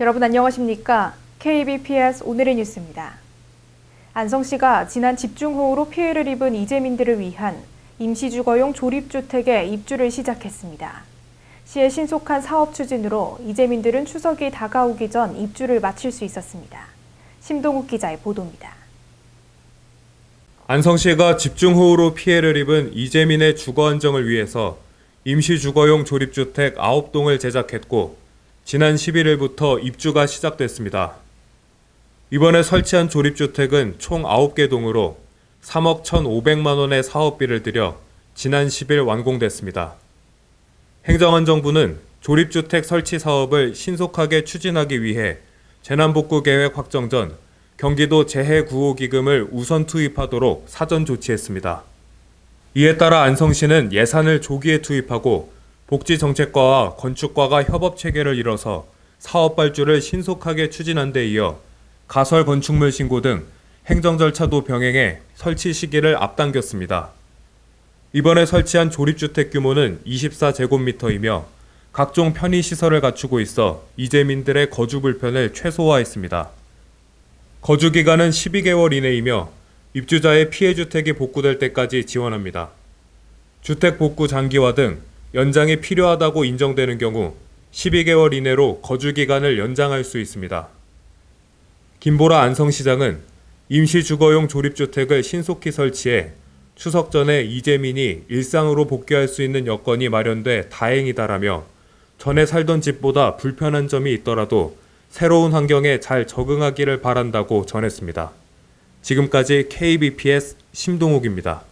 여러분 안녕하십니까? KBPS 오늘의 뉴스입니다. 안성 시가 지난 집중호우로 피해를 입은 이재민들을 위한 임시주거용 조립주택의 입주를 시작했습니다. 시의 신속한 사업 추진으로 이재민들은 추석이 다가오기 전 입주를 마칠 수 있었습니다. 심동욱 기자의 보도입니다. 안성시가 집중호우로 피해를 입은 이재민의 주거 안정을 위해서 임시주거용 조립주택 9동을 제작했고 지난 11일부터 입주가 시작됐습니다. 이번에 설치한 조립주택은 총 9개 동으로 3억 1,500만 원의 사업비를 들여 지난 10일 완공됐습니다. 행정안 정부는 조립주택 설치 사업을 신속하게 추진하기 위해 재난복구 계획 확정 전 경기도 재해구호 기금을 우선 투입하도록 사전 조치했습니다. 이에 따라 안성시는 예산을 조기에 투입하고 복지정책과와 건축과가 협업 체계를 이뤄서 사업 발주를 신속하게 추진한 데 이어 가설 건축물 신고 등 행정 절차도 병행해 설치 시기를 앞당겼습니다. 이번에 설치한 조립주택 규모는 24제곱미터이며 각종 편의시설을 갖추고 있어 이재민들의 거주 불편을 최소화했습니다. 거주 기간은 12개월 이내이며 입주자의 피해 주택이 복구될 때까지 지원합니다. 주택 복구 장기화 등 연장이 필요하다고 인정되는 경우 12개월 이내로 거주 기간을 연장할 수 있습니다. 김보라 안성시장은 임시 주거용 조립주택을 신속히 설치해 추석 전에 이재민이 일상으로 복귀할 수 있는 여건이 마련돼 다행이다라며 전에 살던 집보다 불편한 점이 있더라도 새로운 환경에 잘 적응하기를 바란다고 전했습니다. 지금까지 KBPS 심동욱입니다.